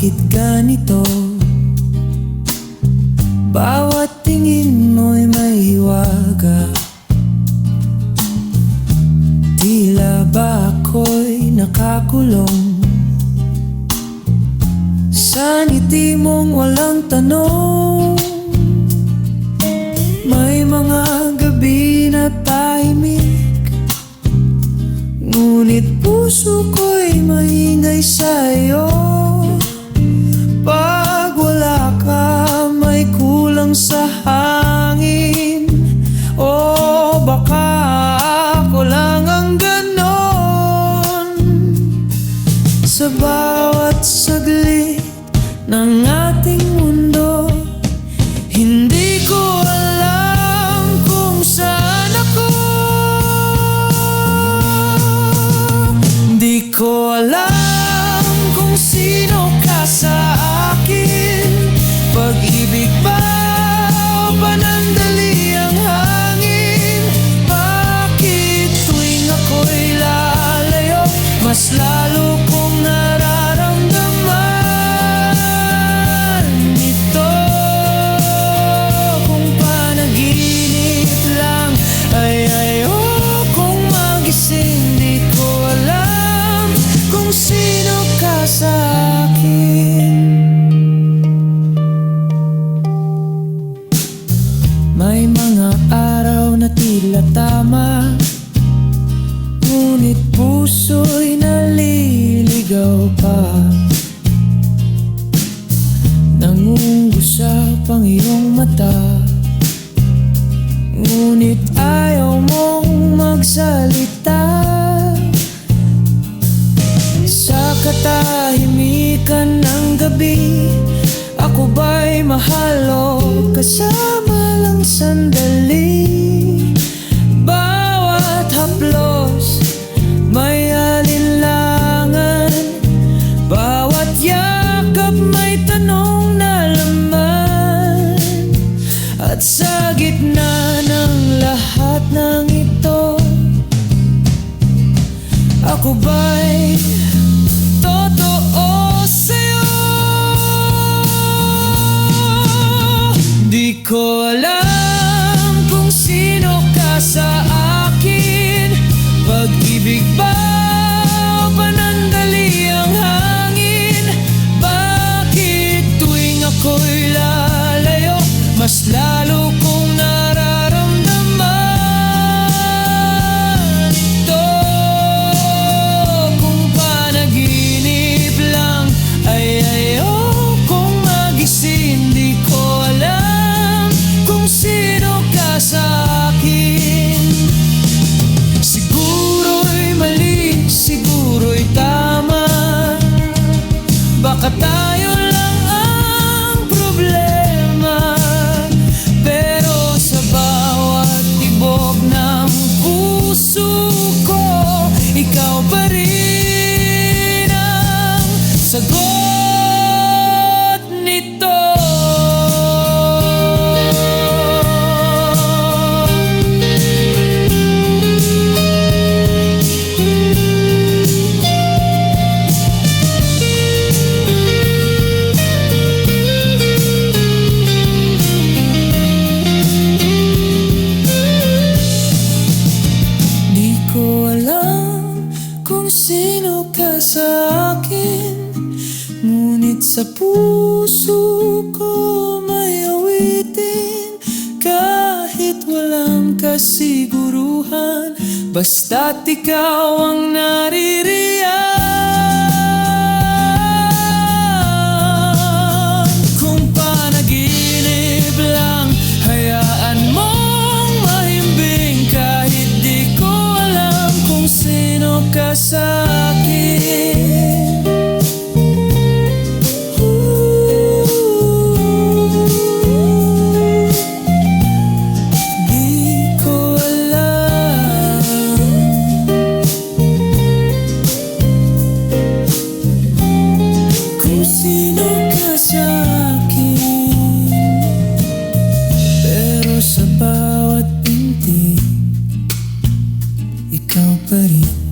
bakit ganito? Bawat tingin mo'y may hiwaga Tila ba ako'y nakakulong? Sa ngiti mong walang tanong May mga gabi na tahimik. Ngunit puso maingay sa'yo sino puso'y naliligaw pa. Nangungusap ang iyong mata. Ngunit ayaw mong magsalita. Sa katahimikan ng gabi Ako ba'y mahalo kasama lang sandali Pag-ibig ba sino ka sa akin. Ngunit sa puso ko may awitin. Kahit walang kasiguruhan Basta't ikaw ang naririyan ka sa akin Ooh, Di ko alam Kung Pero sa bawat Ikaw pa rin.